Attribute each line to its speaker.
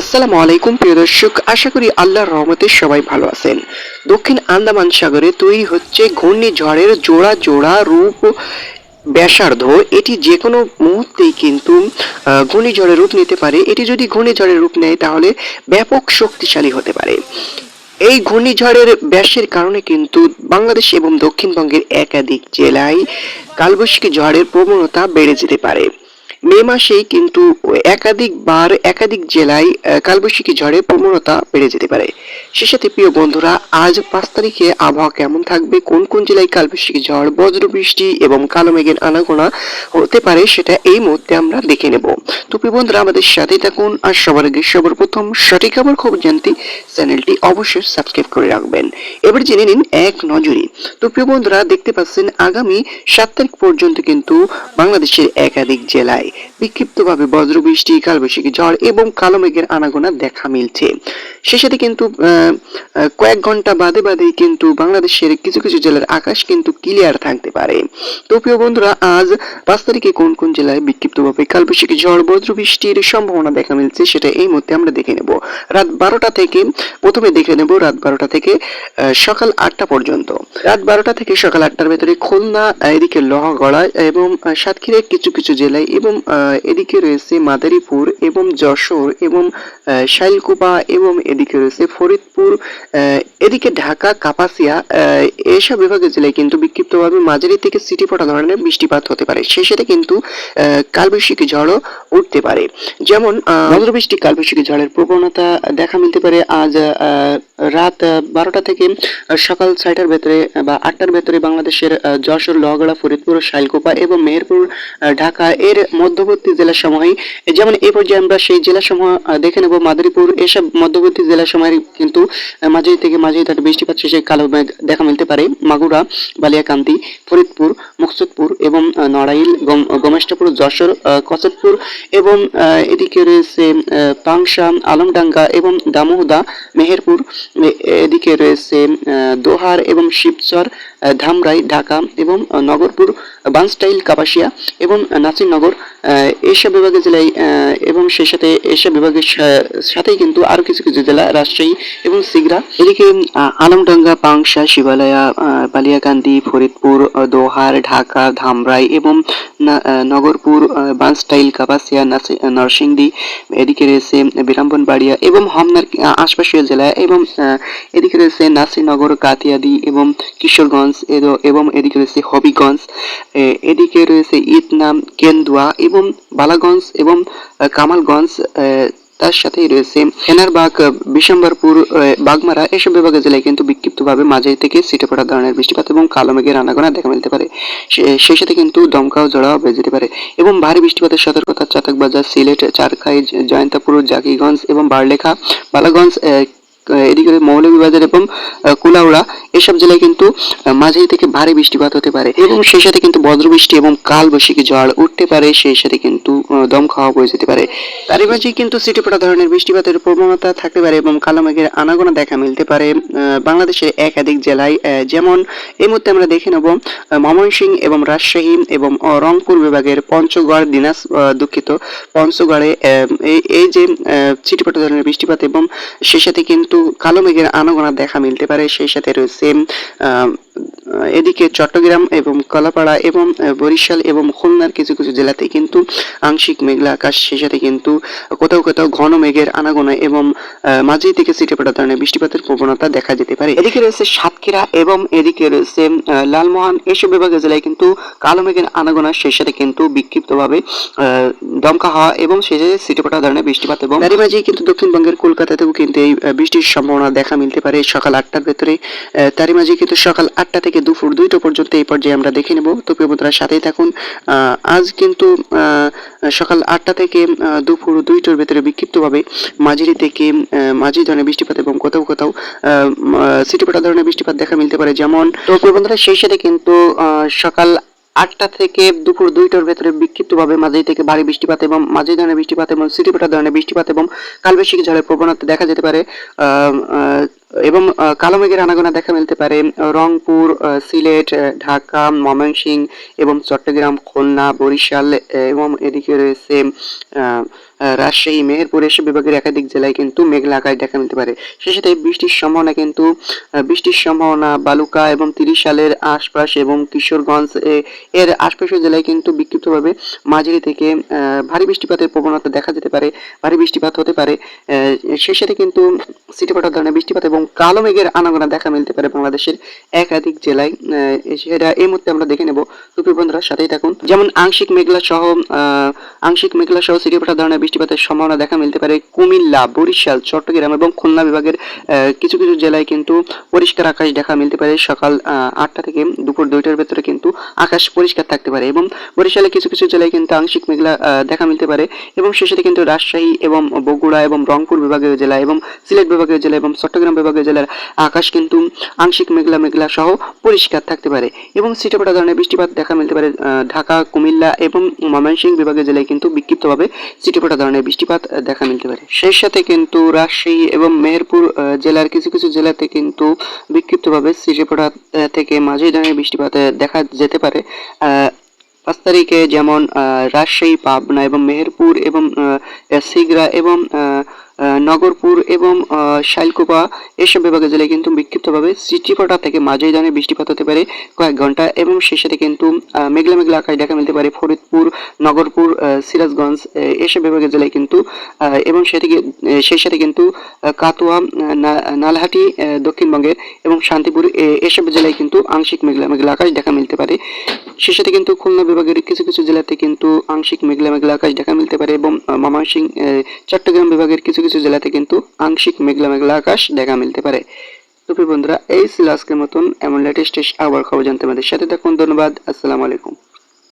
Speaker 1: আসসালামু আলাইকুম, প্রিয় দর্শক। আশা করি আল্লাহর রহমতে সবাই ভালো আছেন। দক্ষিণ আন্দামান সাগরে তৈরি হচ্ছে ঘূর্ণিঝড়ের জোড়া জোড়া রূপ ব্যাসার্ধ। এটি যে কোনো মুহূর্তেই কিন্তু ঘূর্ণিঝড়ের রূপ নিতে পারে। এটি যদি ঘূর্ণিঝড়ের রূপ নেয়, তাহলে ব্যাপক শক্তিশালী হতে পারে। এই ঘূর্ণিঝড়ের ব্যাসের কারণে কিন্তু বাংলাদেশ এবং দক্ষিণবঙ্গের একাধিক জেলায় কালবৈশাখী ঝড়ের প্রবণতা বেড়ে যেতে পারে। মে মাসেই কিন্তু একাধিকবার একাধিক জেলায় কালবৈশাখী ঝড়ের প্রবণতা বেড়ে যেতে পারে। সে সাথে প্রিয় বন্ধুরা, আজ পাঁচ তারিখে আবহাওয়া কেমন থাকবে, কোন কোন জেলায় কালবৈশাখী ঝড় বজ্রবৃষ্টি এবং কালো মেঘের আনাগোনা হতে পারে সেটা এই মুহূর্তে আমরা দেখে নেব। তো প্রিয় বন্ধুরা, আমাদের সাথেই থাকুন, আর সবার আগে সবার প্রথম সঠিক খবর খবর জানতে চ্যানেলটি অবশ্যই সাবস্ক্রাইব করে রাখবেন। এবার জেনে নিন এক নজরে। তো প্রিয় বন্ধুরা, দেখতে পাচ্ছেন, আগামী সাত তারিখ পর্যন্ত কিন্তু বাংলাদেশের একাধিক জেলায় বিক্ষিপ্তভাবে বজ্রবৃষ্টি, কালবৈশাখী ঝড় এবং কালো মেঘের আনাগোনা দেখা মিলছে। সে সাথে কিন্তু কয়েক ঘণ্টা বাদে বাদেই কিন্তু বাংলাদেশের কিছু কিছু জেলার আকাশ কিন্তু ক্লিয়ার থাকতে পারে। তো প্রিয় বন্ধুরা, আজ পাঁচ তারিখে কোন কোন জেলায় বিক্ষিপ্তভাবে কালবৈশাখী ঝড়, বজ্রবৃষ্টির সম্ভাবনা দেখা মিলছে সেটা এই মুহূর্তে আমরা দেখে নেব। রাত বারোটা থেকে, প্রথমে দেখে নেব রাত বারোটা থেকে সকাল আটটা পর্যন্ত। রাত বারোটা থেকে সকাল আটটার ভেতরে খুলনা, এদিকে লোহাগড়া এবং সাতক্ষীরার কিছু কিছু জেলায় এবং এদিকে রয়েছে মাদারীপুর এবং যশোর এবং শাইলকুপা এবং এদিকে রয়েছে ফরিদপুর। এদিকে ঢাকা, কাপাসিয়া এসব বিভাগের জেলায় কিন্তু বিক্ষিপ্তভাবে মাঝারি থেকে সিটি পড়া ধরনের বৃষ্টিপাত হতে পারে। সেই সাথে কিন্তু কালবৈশাখী ঝড়ও উঠতে পারে। যেমন বজ্রবৃষ্টি কালবৈশাখী ঝড়ের প্রবণতা দেখা মিলতে পারে। আজ রাত বারোটা থেকে সকাল ছয়টার ভেতরে বা আটটার ভেতরে বাংলাদেশের যশোর লোহাগড়া ফরিদপুর শাইলকোপা এবং মেহেরপুর ঢাকা এর মধ্যবর্তী জেলাসমূহে যেমন এই পর্যায়ে আমরা সেই জেলাসমূহ দেখে নেব। মাদারীপুর এসব মধ্যবর্তী জেলাসমূহের কিন্তু মাঝারি থেকে মাঝারি তার বৃষ্টিপাত শেষে কালো মেঘ দেখা মিলতে পারে। মাগুরা বালিয়াকান্দি ফরিদপুর মুকসুদপুর এবং নড়াইল গমেশটাপুর যশোর কচতপুর এবং এদিকে রয়েছে পাংশা, আলমডাঙ্গা এবং দামোহদা মেহেরপুর এদিকে রয়েছে দোহার এবং শিবচর ধামরাই, ঢাকা এবং নগরপুর, বানস্টাইল, কাপাসিয়া এবং নাসিরনগর এইসব বিভাগের জেলায় এবং সেই সাথে এশিয়া বিভাগের সাথেই কিন্তু আরও কিছু কিছু জেলা, রাজশাহী এবং সিগরা এদিকে আলমডাঙ্গা, পাংশা, শিবালয়া বালিয়াকান্দি, ফরিদপুর দোহার, ঢাকা, ধামরাই এবং নগরপুর বানস্টাইল কাপাসিয়া নরসিংদী, এদিকে রয়েছে বিরামবনবাড়িয়া এবং হমনার আশপাশীয় জেলা এবং এদিকে রয়েছে নাসিরনগর কাতিয়াদি এবং কিশোরগঞ্জ এবং এদিকে রয়েছে হবিগঞ্জ এদিকে রয়েছে ইতনাম কেন্দুয়া এবং বালাগঞ্জ এবং কামালগঞ্জ তার সাথেই রয়েছে বিশ্বম্বরপুর বিশম্বরপুর বাগমারা এসব বিভাগের জেলায় কিন্তু বিক্ষিপ্তভাবে মাঝে থেকে সিটে পড়া ধরনের বৃষ্টিপাত এবং কালো মেঘের আনাগোনা দেখা মিলতে পারে। সেই সাথে কিন্তু দমকাও জড়াও হয়ে যেতে পারে এবং ভারী বৃষ্টিপাতের সতর্কতা চাতকবাজার, সিলেট, চারখাই জয়ন্তাপুর, জাকিগঞ্জ এবং বারলেখা, বালাগঞ্জ এদিকে মৌলভীবাজার এবং কুলাউড়া এসব জেলায় কিন্তু মাঝারি থেকে ভারী বৃষ্টিপাত হতে পারে এবং সেই সাথে কিন্তু বজ্রবৃষ্টি এবং কাল বৈশাখী ঝড় উঠতে পারে সেই সাথে কিন্তু দম খাওয়া বয়ে যেতে পারে। তারই মাঝে কিন্তু সিটি পড়া ধরনের বৃষ্টিপাতের প্রবণতা থাকতে পারে এবং কালো মেঘের আনাগোনা দেখা মিলতে পারে বাংলাদেশের একাধিক জেলায় যেমন এই মুহূর্তে আমরা দেখে নেব আহ, ময়মনসিংহ এবং রাজশাহী এবং রংপুর বিভাগের পঞ্চগড় দিনাজ দুঃখিত পঞ্চগড়ে এই যে ছিটিপটা ধরনের বৃষ্টিপাত এবং সেই সাথে কিন্তু কালো মেঘের আনাগোনা দেখা মিলতে পারে সেই সাথে রয়েছে এদিকে চট্টগ্রাম এবং কলাপাড়া এবং বরিশাল এবং খুলনার কিছু কিছু জেলাতে কিন্তু আংশিক মেঘলা আকাশ, সেই সাথে কিন্তু কোথাও কোথাও ঘন মেঘের আনাগোনা এবং মাঝে থেকে ছিটেপটা ধরনের বৃষ্টিপাতের প্রবণতা দেখা যেতে পারে। এদিকে রয়েছে সাতক্ষীরা এবং এদিকে রয়েছে লালমোহন। এসব বিভাগের জেলায় কিন্তু কালো মেঘের আনাগোনা, সেই সাথে কিন্তু বিক্ষিপ্তভাবে দমকা হওয়া এবং সেই সাথে ছিটেপটা ধরনের বৃষ্টিপাত এবং তারই মাঝেই কিন্তু দক্ষিণবঙ্গের কলকাতাতেও কিন্তু এই বৃষ্টির সম্ভাবনা দেখা মিলতে পারে সকাল আটটার ভেতরে। তারই মাঝে কিন্তু সকাল আটটা থেকে দুপুর দুইটা পর্যন্ত এই পর্যায়ে আমরা দেখে নেব। তো প্রিয় বন্ধুরা, সাথেই থাকুন। আজ কিন্তু সকাল আটটা থেকে দুপুর দুইটার ভেতরে বিক্ষিপ্তভাবে মাঝারি থেকে মাঝি ধরনের বৃষ্টিপাত এবং কোথাও কোথাও সিটিপাটা ধরনের বৃষ্টিপাত দেখা মিলতে পারে। যেমন, তো প্রিয় বন্ধুরা, সেই সাথে কিন্তু সকাল আটটা থেকে দুপুর দুইটার ভেতরে বিক্ষিপ্তভাবে মাঝারি থেকে ভারী বৃষ্টিপাত এবং মাঝারি ধরনের বৃষ্টিপাত এবং সিটিপাটা ধরনের বৃষ্টিপাত এবং কালবৈশাখী ঝড়ের প্রবণতা দেখা যেতে পারে। এবং কালো মেঘের আনাগোনা দেখা মিলতে পারে, রংপুর সিলেট ঢাকা, ময়মনসিংহ এবং চট্টগ্রাম, খুলনা, বরিশাল এবং এদিকে রয়েছে রাজশাহী, মেহেরপুর এসব বিভাগের একাধিক জেলায় কিন্তু মেঘলা আকাশ দেখা মিলতে পারে। সে সাথে বৃষ্টির সম্ভাবনা কিন্তু বৃষ্টির সম্ভাবনা বালুকা এবং তিরিশ সালের আশপাশ এবং কিশোরগঞ্জ এর আশপাশের জেলায় কিন্তু বিক্ষিপ্তভাবে মাঝারি থেকে ভারী বৃষ্টিপাতের প্রবণতা দেখা যেতে পারে, ভারী বৃষ্টিপাত হতে পারে। সেই সাথে কিন্তু সিটিপাটার ধরনের বৃষ্টিপাত এবং কালো মেঘের আনাগোনা দেখা মিলতে পারে বাংলাদেশের একাধিক জেলায়। সেটা এই মুহূর্তে আমরা দেখে নেব। সুপ্রিয় বন্ধুরা, সাথেই থাকুন। যেমন আংশিক মেঘলা সহ আংশিক মেঘলা সহ সিটিপাটার ধরনের বৃষ্টিপাতের সম্ভাবনা দেখা মিলতে পারে কুমিল্লা, বরিশাল, চট্টগ্রাম এবং খুলনা বিভাগের কিছু কিছু জেলায় কিন্তু পরিষ্কার আকাশ দেখা মিলতে পারে। সকাল আটটা থেকে দুপুর দুইটার ভেতরে কিন্তু আকাশ পরিষ্কার থাকতে পারে এবং বরিশালে কিছু কিছু জেলায় কিন্তু আংশিক মেঘলা দেখা মিলতে পারে এবং সাথে কিন্তু রাজশাহী এবং বগুড়া এবং রংপুর বিভাগীয় জেলা এবং সিলেট বিভাগীয় জেলা এবং চট্টগ্রাম বিভাগীয় জেলার আকাশ কিন্তু আংশিক মেঘলা মেঘলা সহ পরিষ্কার থাকতে পারে এবং সিটাপটা ধরনের বৃষ্টিপাত দেখা মিলতে পারে ঢাকা, কুমিল্লা এবং ময়মনসিংহ বিভাগীয় জেলায় কিন্তু বিক্ষিপ্তভাবে সিটিপটা ধরনের বৃষ্টিপাত দেখা মিলতে পারে। সেই সাথে কিন্তু রাজশাহী এবং মেহেরপুর জেলার কিছু কিছু জেলাতে কিন্তু বিক্ষিপ্তভাবে সিটিপটা থেকে মাঝারি ধরনের বৃষ্টিপাত দেখা যেতে পারে। পাঁচ তারিখে যেমন রাজশাহী, পাবনা এবং মেহেরপুর এবং সিগড়া এবং নগরপুর এবং শাইলকুপা এসব বিভাগের জেলায় কিন্তু বিক্ষিপ্তভাবে সিটিপটা থেকে। মাঝারি ধরনের বৃষ্টিপাত হতে পারে কয়েক ঘণ্টা এবং সেই সাথে কিন্তু মেঘলা মেঘলা আকাশ দেখা মিলতে পারে। ফরিদপুর নগরপুর সিরাজগঞ্জ এসব বিভাগের জেলায় কিন্তু এবং আহ, সেই সাথে কিন্তু কাতুয়া নালহাটি দক্ষিণবঙ্গের এবং শান্তিপুর এসব জেলায় কিন্তু আংশিক মেঘলা মেঘলা আকাশ দেখা মিলতে পারে। সে সাথে কিন্তু খুলনা বিভাগের কিছু কিছু জেলাতে কিন্তু আংশিক মেঘলা মেঘলা আকাশ দেখা মিলতে পারে এবং ময়মনসিংহ চট্টগ্রাম বিভাগের কিছু কিছু জেলাতে কিন্তু আংশিক মেঘলা মেঘলা আকাশ দেখা মিলতে পারে। তো বন্ধুরা, এই ছিল আজকের মতন। এমন লেটেস্ট আবার খবর জানতে আমাদের সাথে থাকুন। ধন্যবাদ। আসসালামু আলাইকুম।